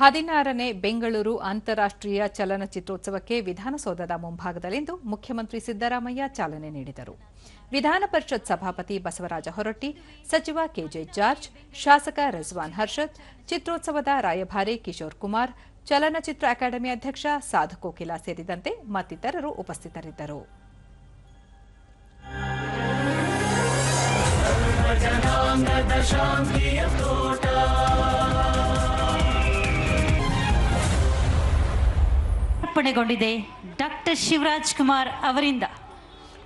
ಹದಿನಾರನೇ ಬೆಂಗಳೂರು ಅಂತಾರಾಷ್ಟ್ರೀಯ ಚಲನಚಿತ್ರೋತ್ಸವಕ್ಕೆ ವಿಧಾನಸೌಧದ ಮುಂಭಾಗದಲ್ಲಿಂದು ಮುಖ್ಯಮಂತ್ರಿ ಸಿದ್ದರಾಮಯ್ಯ ಚಾಲನೆ ನೀಡಿದರು. ವಿಧಾನ ಪರಿಷತ್ ಸಭಾಪತಿ ಬಸವರಾಜ ಹೊರಟ್ಟಿ, ಸಚಿವ ಕೆಜೆ ಜಾರ್ಜ್, ಶಾಸಕ ರಿಜ್ವಾನ್ ಹರ್ಷದ್, ಚಿತ್ರೋತ್ಸವದ ರಾಯಭಾರಿ ಕಿಶೋರ್ ಕುಮಾರ್, ಚಲನಚಿತ್ರ ಅಕಾಡೆಮಿ ಅಧ್ಯಕ್ಷ ಸಾಧು ಕೋಕಿಲಾ ಸೇರಿದಂತೆ ಮತ್ತಿತರರು ಉಪಸ್ಥಿತರಿದ್ದರು. ಅರ್ಪಣೆಗೊಂಡಿದೆ ಡಾಕ್ಟರ್ ಶಿವರಾಜ್ ಕುಮಾರ್ ಅವರಿಂದ.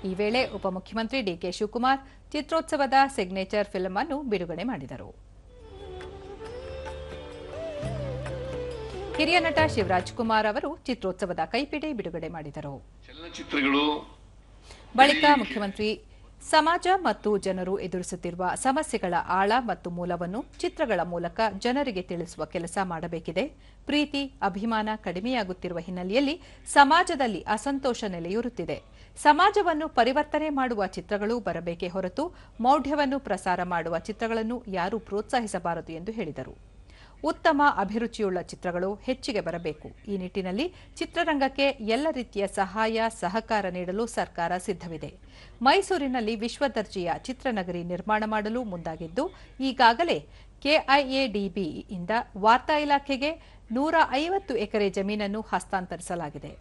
ಈ ವೇಳೆ ಉಪಮುಖ್ಯಮಂತ್ರಿ ಡಿಕೆ ಶಿವಕುಮಾರ್ ಚಿತ್ರೋತ್ಸವದ ಸಿಗ್ನೇಚರ್ ಫಿಲ್ಮ್ ಅನ್ನು ಬಿಡುಗಡೆ ಮಾಡಿದರು. ಹಿರಿಯ ನಟ ಶಿವರಾಜ್ ಕುಮಾರ್ ಅವರು ಚಿತ್ರೋತ್ಸವದ ಕೈಪಿಡಿ ಬಿಡುಗಡೆ ಮಾಡಿದರು. ಚಲನಚಿತ್ರಗಳು ಬಳಿಕ ಮುಖ್ಯಮಂತ್ರಿ ಸಮಾಜ ಮತ್ತು ಜನರು ಎದುರಿಸುತ್ತಿರುವ ಸಮಸ್ಯೆಗಳ ಆಳ ಮತ್ತು ಮೂಲವನ್ನು ಚಿತ್ರಗಳ ಮೂಲಕ ಜನರಿಗೆ ತಿಳಿಸುವ ಕೆಲಸ ಮಾಡಬೇಕಿದೆ. ಪ್ರೀತಿ, ಅಭಿಮಾನ ಕಡಿಮೆಯಾಗುತ್ತಿರುವ ಹಿನ್ನೆಲೆಯಲ್ಲಿ ಸಮಾಜದಲ್ಲಿ ಅಸಂತೋಷ ನೆಲೆಯೂರುತ್ತಿದೆ. ಸಮಾಜವನ್ನು ಪರಿವರ್ತನೆ ಮಾಡುವ ಚಿತ್ರಗಳು ಬರಬೇಕೇ ಹೊರತು ಮೌಢ್ಯವನ್ನು ಪ್ರಸಾರ ಮಾಡುವ ಚಿತ್ರಗಳನ್ನು ಯಾರೂ ಪ್ರೋತ್ಸಾಹಿಸಬಾರದು ಎಂದು ಹೇಳಿದರು. ಉತ್ತಮ ಅಭಿರುಚಿಯುಳ್ಳ ಚಿತ್ರಗಳು ಹೆಚ್ಚಿಗೆ ಬರಬೇಕು. ಈ ನಿಟ್ಟಿನಲ್ಲಿ ಚಿತ್ರರಂಗಕ್ಕೆ ಎಲ್ಲ ರೀತಿಯ ಸಹಾಯ, ಸಹಕಾರ ನೀಡಲು ಸರ್ಕಾರ ಸಿದ್ಧವಿದೆ. ಮೈಸೂರಿನಲ್ಲಿ ವಿಶ್ವದರ್ಜೆಯ ಚಿತ್ರನಗರಿ ನಿರ್ಮಾಣ ಮಾಡಲು ಮುಂದಾಗಿದ್ದು, ಈಗಾಗಲೇ ಕೆಐಎಡಿಬಿಯಿಂದ ವಾರ್ತಾ ಇಲಾಖೆಗೆ ನೂರ ಐವತ್ತು ಎಕರೆ ಜಮೀನನ್ನು ಹಸ್ತಾಂತರಿಸಲಾಗಿದೆ.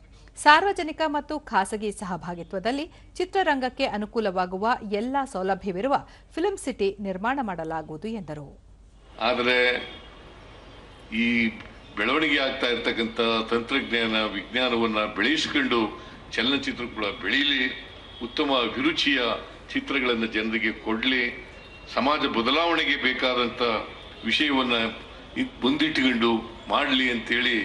ಸಾರ್ವಜನಿಕ ಮತ್ತು ಖಾಸಗಿ ಸಹಭಾಗಿತ್ವದಲ್ಲಿ ಚಿತ್ರರಂಗಕ್ಕೆ ಅನುಕೂಲವಾಗುವ ಎಲ್ಲ ಸೌಲಭ್ಯವಿರುವ ಫಿಲ್ಮ್ ಸಿಟಿ ನಿರ್ಮಾಣ ಮಾಡಲಾಗುವುದು ಎಂದರು. ಆದರೆ ಈ ಬೆಳವಣಿಗೆ ಆಗ್ತಾ ಇರ್ತಕ್ಕಂಥ ತಂತ್ರಜ್ಞಾನ, ವಿಜ್ಞಾನವನ್ನ ಬೆಳೆಸಿಕೊಂಡು ಚಲನಚಿತ್ರ ಕೂಡ ಬೆಳೀಲಿ, ಉತ್ತಮ ಅಭಿರುಚಿಯ ಚಿತ್ರಗಳನ್ನು ಜನರಿಗೆ ಕೊಡಲಿ, ಸಮಾಜ ಬದಲಾವಣೆಗೆ ಬೇಕಾದಂಥ ವಿಷಯವನ್ನ ಮುಂದಿಟ್ಟುಕೊಂಡು ಮಾಡಲಿ ಅಂತೇಳಿ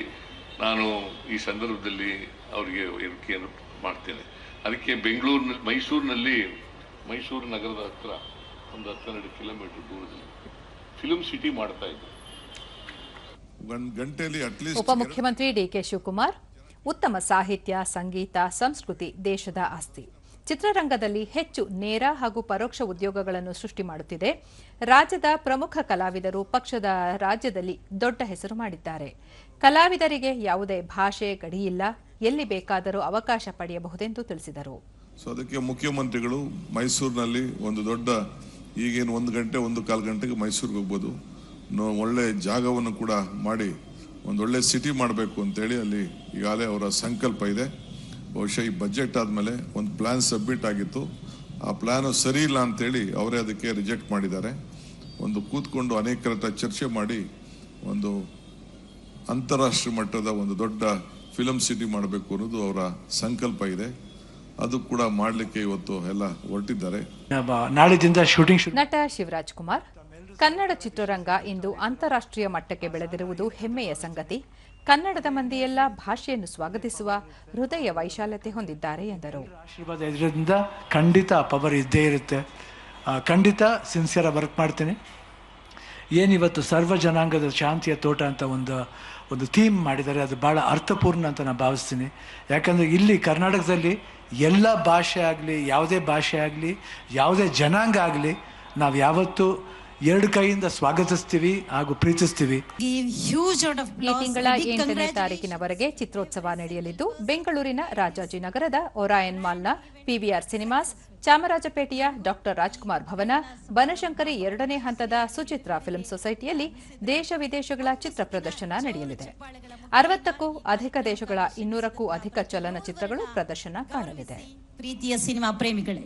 ನಾನು ಈ ಸಂದರ್ಭದಲ್ಲಿ ಅವರಿಗೆ ಹೇಳಿಕೆಯನ್ನು ಮಾಡ್ತೇನೆ. ಅದಕ್ಕೆ ಬೆಂಗಳೂರಿನ, ಮೈಸೂರಿನಲ್ಲಿ, ಮೈಸೂರು ನಗರದ ಹತ್ರ ಒಂದು ಹತ್ತೆರಡು ಕಿಲೋಮೀಟರ್ ದೂರದಲ್ಲಿ ಫಿಲ್ಮ್ ಸಿಟಿ ಮಾಡ್ತಾ ಇದ್ದಾರೆ ಒಂದ್ ಗಂಟೆಯಲ್ಲಿ ಅಟ್ಲೀಸ್ಟ್ ಉಪಮುಖ್ಯಮಂತ್ರಿ ಡಿಕೆ ಶಿವಕುಮಾರ್ ಉತ್ತಮ ಸಾಹಿತ್ಯ ಸಂಗೀತ ಸಂಸ್ಕೃತಿ ದೇಶದ ಆಸ್ತಿ. ಚಿತ್ರರಂಗದಲ್ಲಿ ಹೆಚ್ಚು ನೇರ ಹಾಗೂ ಪರೋಕ್ಷ ಉದ್ಯೋಗಗಳನ್ನು ಸೃಷ್ಟಿ ಮಾಡುತ್ತಿದೆ. ರಾಜ್ಯದ ಪ್ರಮುಖ ಕಲಾವಿದರು ಪಕ್ಷದ ರಾಜ್ಯದಲ್ಲಿ ದೊಡ್ಡ ಹೆಸರು ಮಾಡಿದ್ದಾರೆ. ಕಲಾವಿದರಿಗೆ ಯಾವುದೇ ಭಾಷೆ ಗಡಿಯಿಲ್ಲ ಎಲ್ಲಿ ಬೇಕಾದರೂ ಅವಕಾಶ ಪಡೆಯಬಹುದೆಂದು ತಿಳಿಸಿದರು. ಸೊ ಅದಕ್ಕೆ ಮುಖ್ಯಮಂತ್ರಿಗಳು ಮೈಸೂರಿನಲ್ಲಿ ಒಂದು ದೊಡ್ಡ ಈಗೇನು ಒಂದು ಗಂಟೆ ಒಂದು ಕಾಲು ಗಂಟೆಗೆ ಮೈಸೂರಿಗೆ ಹೋಗ್ಬೋದು. ಒಳ್ಳೆ ಜಾಗವನ್ನು ಕೂಡ ಮಾಡಿ ಒಂದು ಒಳ್ಳೆ ಸಿಟಿ ಮಾಡಬೇಕು ಅಂತೇಳಿ ಅಲ್ಲಿ ಈಗಾಗಲೇ ಅವರ ಸಂಕಲ್ಪ ಇದೆ. ಬಹುಶಃ ಈ ಬಜೆಟ್ ಆದಮೇಲೆ ಒಂದು ಪ್ಲ್ಯಾನ್ ಸಬ್ಮಿಟ್ ಆಗಿತ್ತು. ಆ ಪ್ಲ್ಯಾನು ಸರಿ ಇಲ್ಲ ಅಂತೇಳಿ ಅವರೇ ಅದಕ್ಕೆ ರಿಜೆಕ್ಟ್ ಮಾಡಿದ್ದಾರೆ. ಒಂದು ಕೂತ್ಕೊಂಡು ಅನೇಕರ ಹತ್ರ ಚರ್ಚೆ ಮಾಡಿ ಒಂದು ಅಂತಾರಾಷ್ಟ್ರೀಯ ಮಟ್ಟದ ಒಂದು ದೊಡ್ಡ ಫಿಲಮ್ ಸಿಟಿ ಮಾಡಬೇಕು ಅನ್ನೋದು ಅವರ ಸಂಕಲ್ಪ ಇದೆ. ಅದು ಕೂಡ ಮಾಡಲಿಕ್ಕೆ ಇವತ್ತು ಎಲ್ಲ ಹೊರಟಿದ್ದಾರೆ. ನಾಳೆ ನಾಳಿದಿಂದ ಶೂಟಿಂಗ್ ನಟ ಶಿವರಾಜ್ ಕುಮಾರ್ ಕನ್ನಡ ಚಿತ್ರರಂಗ ಇಂದು ಅಂತಾರಾಷ್ಟ್ರೀಯ ಮಟ್ಟಕ್ಕೆ ಬೆಳೆದಿರುವುದು ಹೆಮ್ಮೆಯ ಸಂಗತಿ. ಕನ್ನಡದ ಮಂದಿಯೆಲ್ಲ ಭಾಷೆಯನ್ನು ಸ್ವಾಗತಿಸುವ ಹೃದಯ ವೈಶಾಲ್ಯತೆ ಹೊಂದಿದ್ದಾರೆ ಎಂದರು. ಆಶೀರ್ವಾದ ಖಂಡಿತ ಪವರ್ ಇದ್ದೇ ಇರುತ್ತೆ. ಖಂಡಿತ ಸಿನ್ಸಿಯರ್ ವರ್ಕ್ ಮಾಡ್ತೀನಿ. ಏನಿವತ್ತು ಸರ್ವ ಜನಾಂಗದ ಶಾಂತಿಯ ತೋಟ ಅಂತ ಒಂದು ಒಂದು ಥೀಮ್ ಮಾಡಿದ್ದಾರೆ. ಅದು ಭಾಳ ಅರ್ಥಪೂರ್ಣ ಅಂತ ನಾನು ಭಾವಿಸ್ತೀನಿ. ಯಾಕಂದರೆ ಇಲ್ಲಿ ಕರ್ನಾಟಕದಲ್ಲಿ ಎಲ್ಲ ಭಾಷೆ ಆಗಲಿ, ಯಾವುದೇ ಭಾಷೆ ಆಗಲಿ, ಯಾವುದೇ ಜನಾಂಗ ಆಗಲಿ, ನಾವು ಯಾವತ್ತೂ ಎರಡು ಕೈಯಿಂದ ಸ್ವಾಗತಿಸ್ತೀವಿ ಹಾಗೂ ಪ್ರೀತಿಸ್ತೀವಿ. ತಿಂಗಳ ಎಂಟನೇ. ತಾರೀಕಿನವರೆಗೆ ಚಿತ್ರೋತ್ಸವ ನಡೆಯಲಿದ್ದು ಬೆಂಗಳೂರಿನ ರಾಜಾಜಿನಗರದ ಒರಾಯನ್ ಮಾಲ್ನ ಪಿವಿಆರ್ ಸಿನಿಮಾಸ್ ಚಾಮರಾಜಪೇಟೆಯ ಡಾಕ್ಟರ್ ರಾಜ್ಕುಮಾರ್ ಭವನ ಬನಶಂಕರಿ ಎರಡನೇ ಹಂತದ ಸುಚಿತ್ರ ಫಿಲ್ಮ್ ಸೊಸೈಟಿಯಲ್ಲಿ ದೇಶ ವಿದೇಶಗಳ ಚಿತ್ರ ಪ್ರದರ್ಶನ ನಡೆಯಲಿದೆ ಅರವತ್ತಕ್ಕೂ ಅಧಿಕ ದೇಶಗಳ ಇನ್ನೂರಕ್ಕೂ ಅಧಿಕ ಚಲನಚಿತ್ರಗಳು ಪ್ರದರ್ಶನ ಕಾಣಲಿದೆ ಪ್ರೀತಿಯ ಸಿನಿಮಾ ಪ್ರೇಮಿಗಳೇ